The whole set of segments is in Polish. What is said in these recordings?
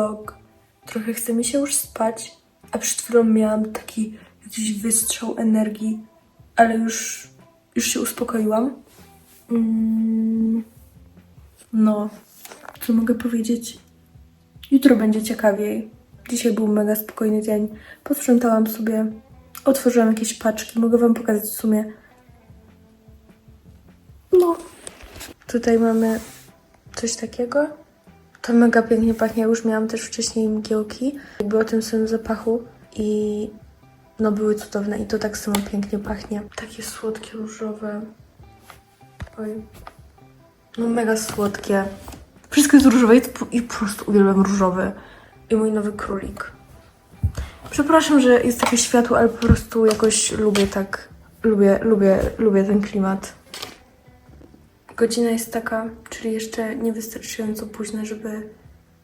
vlog. Trochę chce mi się już spać, a przed chwilą miałam taki jakiś wystrzał energii, ale już, już się uspokoiłam. Mm, no, co mogę powiedzieć? Jutro będzie ciekawiej. Dzisiaj był mega spokojny dzień. Posprzątałam sobie, otworzyłam jakieś paczki. Mogę Wam pokazać w sumie. No. Tutaj mamy coś takiego. To mega pięknie pachnie. Już miałam też wcześniej mgiełki. Jakby o tym samym zapachu i no były cudowne i to tak samo pięknie pachnie. Takie słodkie, różowe. Oj. No mega słodkie. Wszystko jest różowe i po prostu uwielbiam różowy. I mój nowy królik. Przepraszam, że jest takie światło, ale po prostu jakoś lubię tak. Lubię, lubię, lubię ten klimat. Godzina jest taka, czyli jeszcze niewystarczająco późna, żeby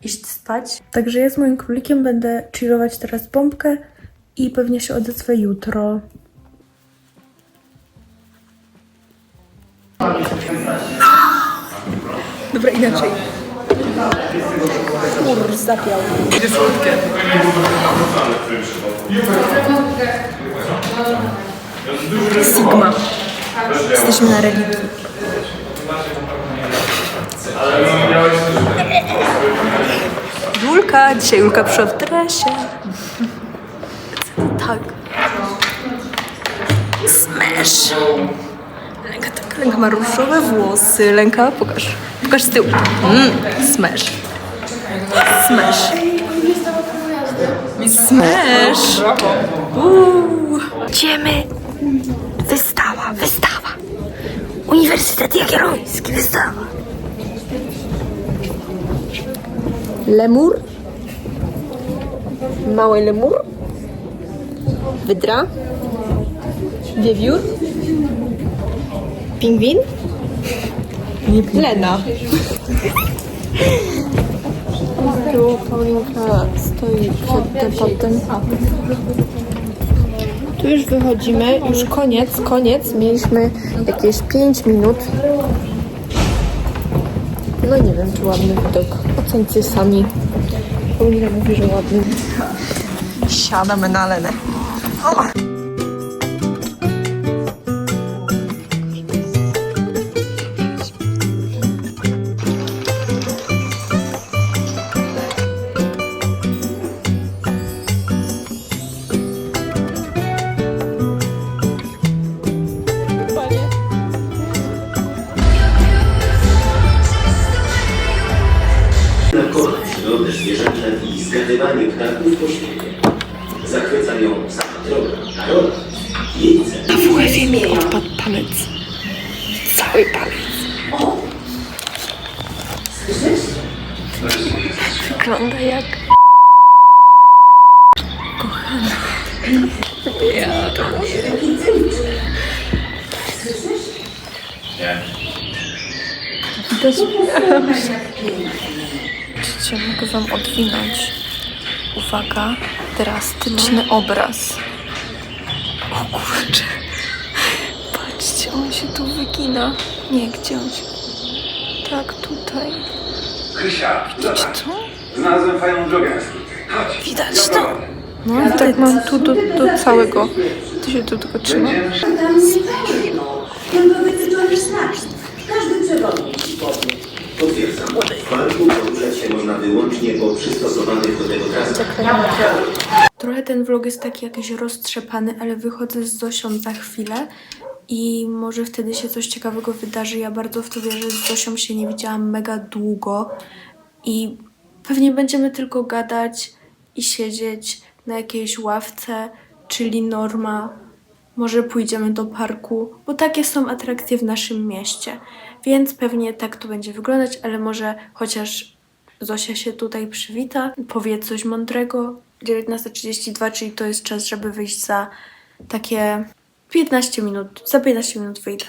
iść spać. Także ja z moim królikiem będę chillować teraz bombkę i pewnie się odezwę jutro. Dobra, inaczej. Kur, zapiał. Sigma. Jesteśmy na religii. Julka, dzisiaj Julka przyszła w dresie. Tak. Smash. Lenka, tak, Lenka ma różowe włosy. Lenka, pokaż. Pokaż z tyłu. Mm, smash. Smash. Smash. Uuu. Idziemy. Wystawa, wystawa. Uniwersytet Jagielloński, wystawa. Lemur. Mały lemur. Wydra. Wiewiór. Pingwin. Lena. Tu Paulinka stoi przed. Tu już wychodzimy, już koniec, koniec. Mieliśmy jakieś 5 minut. No nie wiem, czy ładny widok. Ocencie sami. Paulina mówi, że ładny. Siadamy na lenę. Nakola, i zgadywanie ptaków po świecie. Zachwyca ją sama droga, a rola, jej cel. W łewie mi odpadł palec. Cały palec. Wygląda jak... Widzicie, mogę wam odwinąć. Uwaga, drastyczny obraz. O kurczę. Patrzcie, on się tu wygina. Nie, gdzie on się... Tak, tutaj. Krysia, Widzisz zobacz. co? Znalazłem fajną drogę na skróty. Chodź. Widać to? No i tak mam tu do, do całego. Ty się tu tylko trzyma. Potwierdzam. W parku poruszać się można wyłącznie po przystosowanych do tego trasach. Trochę ten vlog jest taki jakiś roztrzepany, ale wychodzę z Zosią za chwilę i może wtedy się coś ciekawego wydarzy. Ja bardzo w to wierzę. Z Zosią się nie widziałam mega długo i pewnie będziemy tylko gadać i siedzieć na jakiejś ławce, czyli norma. Może pójdziemy do parku, bo takie są atrakcje w naszym mieście. Więc pewnie tak to będzie wyglądać, ale może chociaż Zosia się tutaj przywita, powie coś mądrego. 19.32, czyli to jest czas, żeby wyjść za takie 15 minut. Za 15 minut wyjdę.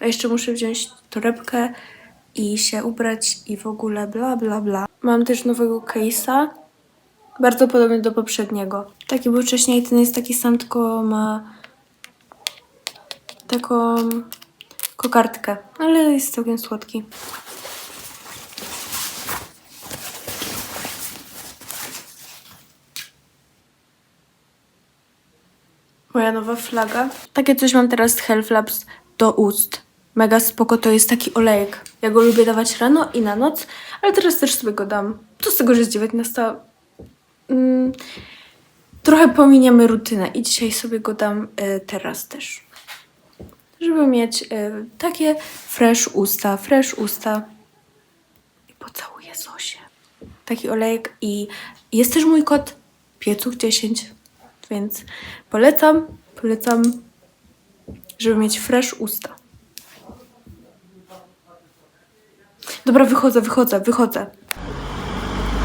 A jeszcze muszę wziąć torebkę i się ubrać i w ogóle bla bla bla. Mam też nowego case'a, bardzo podobny do poprzedniego. Taki był wcześniej, ten jest taki sam, tylko ma taką kokardkę, ale jest całkiem słodki. Moja nowa flaga. Takie coś mam teraz z Hellflaps do ust. Mega spoko, to jest taki olejek. Ja go lubię dawać rano i na noc, ale teraz też sobie go dam. Co z tego, że jest 19... Mm, trochę pominiemy rutynę i dzisiaj sobie go dam y, teraz też. Żeby mieć e, takie fresh usta, fresh usta. I pocałuję Zosię. Taki olejek i jest też mój kod Piecuch10, więc polecam, polecam, żeby mieć fresh usta. Dobra, wychodzę, wychodzę, wychodzę.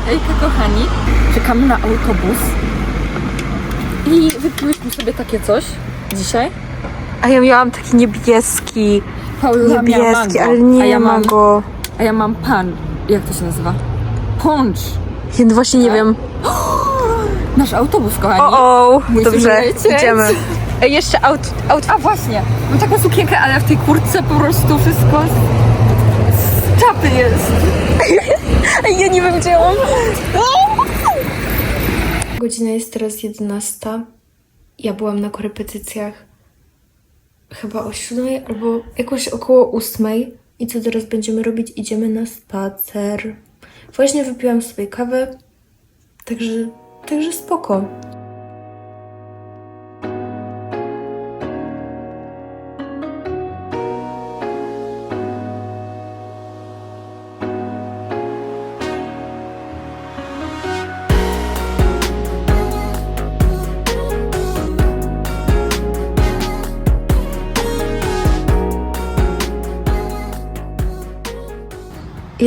Hejka kochani, czekamy na autobus i wypiłyśmy sobie takie coś dzisiaj. A ja miałam taki niebieski, miała mango, ale nie a ja ma mam, go. A ja mam pan, jak to się nazywa? Punch. Ja właśnie nie wiem. Nasz autobus, kochani. O, dobrze, lecieć. idziemy. Ej, jeszcze aut, aut, A właśnie, mam taką sukienkę, ale w tej kurtce po prostu wszystko z, z czapy jest. Ej, ja nie wiem, gdzie on. Godzina jest teraz 11. Ja byłam na korepetycjach chyba o 7 albo jakoś około 8. I co teraz będziemy robić? Idziemy na spacer. Właśnie wypiłam sobie kawę, także, także spoko.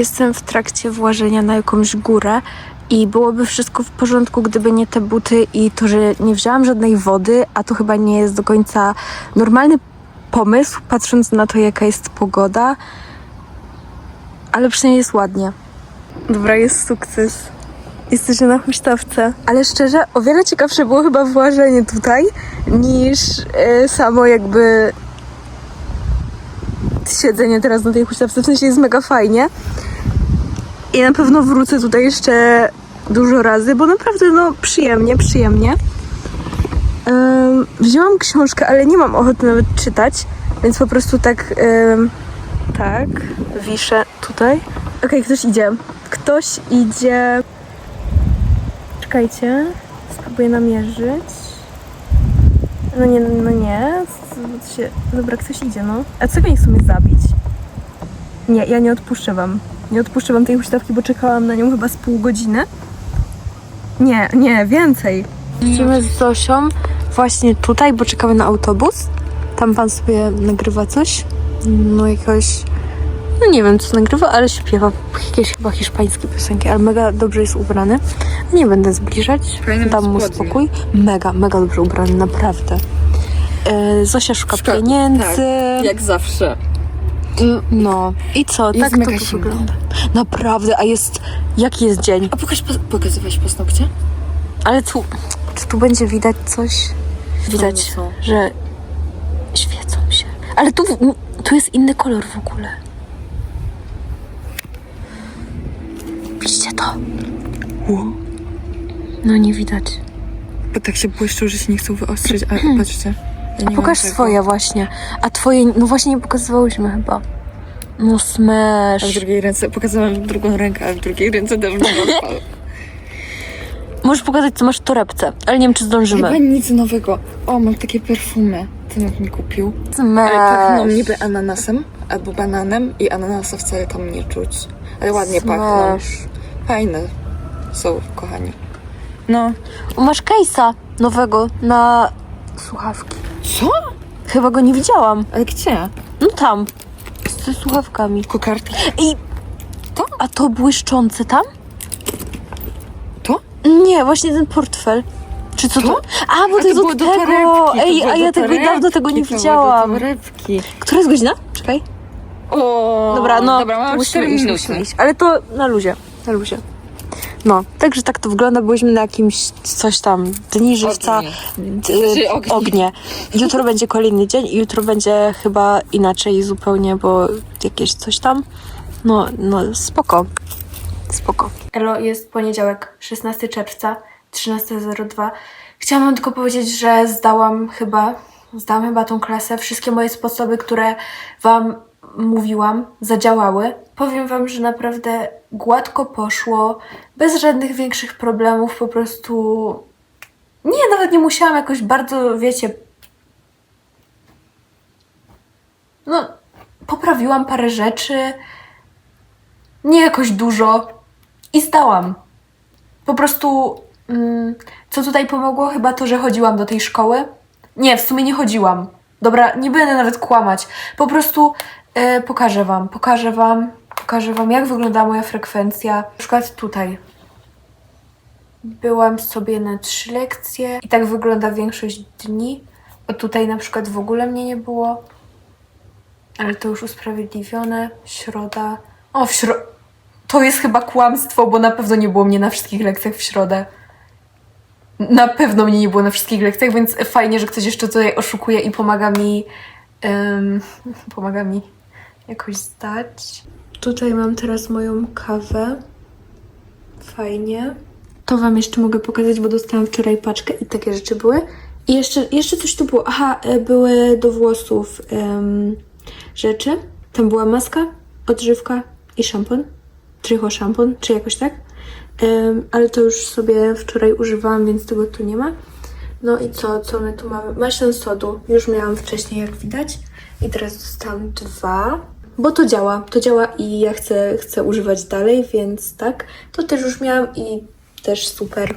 Jestem w trakcie włażenia na jakąś górę i byłoby wszystko w porządku, gdyby nie te buty i to, że nie wzięłam żadnej wody, a to chyba nie jest do końca normalny pomysł, patrząc na to, jaka jest pogoda. Ale przynajmniej jest ładnie. Dobra, jest sukces. Jesteśmy na huśtawce. Ale szczerze, o wiele ciekawsze było chyba włażenie tutaj, niż e, samo jakby siedzenie teraz na tej huśtawce. W sensie jest mega fajnie. I na pewno wrócę tutaj jeszcze dużo razy, bo naprawdę no przyjemnie, przyjemnie. Em, wzięłam książkę, ale nie mam ochoty nawet czytać, więc po prostu tak, em, tak, wiszę tutaj. Okej, ktoś idzie. Ktoś idzie. Czekajcie, spróbuję namierzyć. No nie, no nie. Dobra, ktoś idzie, no. A co go nie chcą mnie zabić? Nie, ja nie odpuszczę wam. Nie odpuszczę wam tej huśtawki, bo czekałam na nią chyba z pół godziny. Nie, nie, więcej. Idziemy z Zosią właśnie tutaj, bo czekamy na autobus. Tam pan sobie nagrywa coś. No jakiegoś... No nie wiem, co nagrywa, ale śpiewa jakieś chyba hiszpańskie piosenki, ale mega dobrze jest ubrany. Nie będę zbliżać, dam mu spokój. Mega, mega dobrze ubrany, naprawdę. E, Zosia szuka Szkoda, pieniędzy. Jak zawsze. No i co? Jest tak to wygląda. Naprawdę, a jest. Jaki jest dzień? A pokaż, pokazywałeś paznokcie? Ale tu. Czy tu będzie widać coś? Widać, Fajne są. że świecą się. Ale tu, tu jest inny kolor w ogóle. Widzicie to? No nie widać. Bo tak się błyszczą, że się nie chcą wyostrzyć, a patrzcie. Ja A pokaż swoje właśnie. A twoje, no właśnie nie pokazywałyśmy chyba. No A w smash. drugiej ręce, pokazałam drugą rękę, a w drugiej ręce mam odpal. Możesz pokazać, co masz w torebce, ale nie wiem, czy zdążymy. Chyba nic nowego. O, mam takie perfumy. Ty mi kupił. Smash. Ale pachną niby ananasem albo bananem i ananasa wcale tam nie czuć. Ale ładnie pachną. Smash. Fajne są, kochani. No. O, Masz case'a nowego na słuchawki. Co? Chyba go nie widziałam. Ale gdzie? No tam. Ze słuchawkami. Kokardki. I to? A to błyszczące tam? To? Nie, właśnie ten portfel. Czy co to? A, bo to, jest było od tego. torebki, to Ej, a ja tego torebki, dawno tego nie to widziałam. torebki. Która jest godzina? Czekaj. O, Dobra, no. Dobra, musimy 4 iść, minuty. Ale to na luzie. Na luzie. No, także tak to wygląda. Byliśmy na jakimś coś tam dni żywca. D- Czy ognie. ognie. Jutro będzie kolejny dzień i jutro będzie chyba inaczej zupełnie, bo jakieś coś tam. No, no spoko. Spoko. Elo, jest poniedziałek, 16 czerwca 13.02. Chciałam wam tylko powiedzieć, że zdałam chyba, zdałam chyba tą klasę. Wszystkie moje sposoby, które wam mówiłam, zadziałały. Powiem wam, że naprawdę gładko poszło, bez żadnych większych problemów, po prostu nie, nawet nie musiałam jakoś bardzo, wiecie, no, poprawiłam parę rzeczy, nie jakoś dużo i zdałam. Po prostu, mm, co tutaj pomogło? Chyba to, że chodziłam do tej szkoły. Nie, w sumie nie chodziłam. Dobra, nie będę nawet kłamać. Po prostu e, pokażę wam, pokażę wam, pokażę wam, jak wygląda moja frekwencja. Na przykład tutaj. Byłam sobie na trzy lekcje i tak wygląda większość dni. O tutaj na przykład w ogóle mnie nie było. Ale to już usprawiedliwione. Środa. O, w środę. To jest chyba kłamstwo, bo na pewno nie było mnie na wszystkich lekcjach w środę. Na pewno mnie nie było na wszystkich lekcjach, więc fajnie, że ktoś jeszcze tutaj oszukuje i pomaga mi. em, pomaga mi jakoś zdać. Tutaj mam teraz moją kawę. Fajnie. To Wam jeszcze mogę pokazać, bo dostałam wczoraj paczkę i takie rzeczy były. I jeszcze, jeszcze coś tu było. Aha, e, były do włosów em, rzeczy. Tam była maska, odżywka i szampon. Trycho szampon, czy jakoś tak. Ale to już sobie wczoraj używałam, więc tego tu nie ma. No i co, co my tu mamy? Maślan sodu. Już miałam wcześniej, jak widać. I teraz dostałam dwa. Bo to działa, to działa i ja chcę, chcę używać dalej, więc tak. To też już miałam i też super.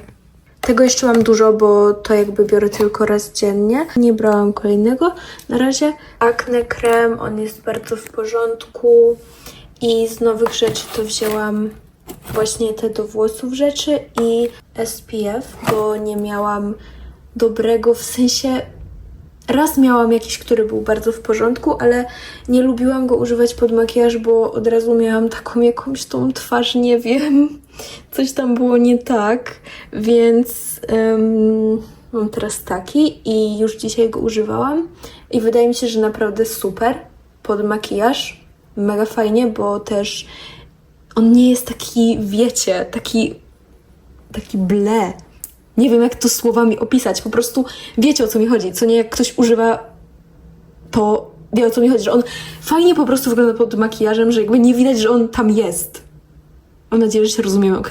Tego jeszcze mam dużo, bo to jakby biorę tylko raz dziennie. Nie brałam kolejnego. Na razie Acne krem, on jest bardzo w porządku. I z nowych rzeczy to wzięłam właśnie te do włosów rzeczy i SPF, bo nie miałam dobrego, w sensie raz miałam jakiś, który był bardzo w porządku, ale nie lubiłam go używać pod makijaż, bo od razu miałam taką jakąś tą twarz, nie wiem, coś tam było nie tak, więc em, mam teraz taki i już dzisiaj go używałam i wydaje mi się, że naprawdę super pod makijaż, mega fajnie, bo też on nie jest taki, wiecie, taki, taki ble. Nie wiem, jak to słowami opisać. Po prostu wiecie, o co mi chodzi. Co nie, jak ktoś używa, to wie, o co mi chodzi. Że on fajnie po prostu wygląda pod makijażem, że jakby nie widać, że on tam jest. Mam nadzieję, że się rozumiemy, ok?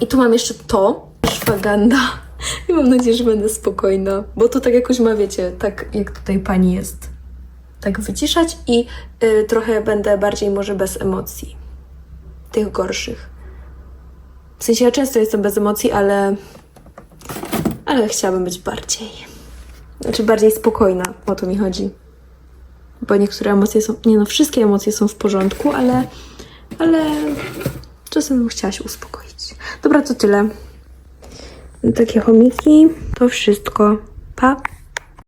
I tu mam jeszcze to. Szwaganda. I mam nadzieję, że będę spokojna. Bo to tak jakoś ma, wiecie, tak jak tutaj pani jest. Tak wyciszać i y, trochę będę bardziej może bez emocji. Tych gorszych. W sensie ja często jestem bez emocji, ale. Ale chciałabym być bardziej. Znaczy bardziej spokojna, o to mi chodzi. Bo niektóre emocje są. Nie no, wszystkie emocje są w porządku, ale. Ale. Czasem bym chciała się uspokoić. Dobra, to tyle. Takie chomiki. To wszystko. Pa!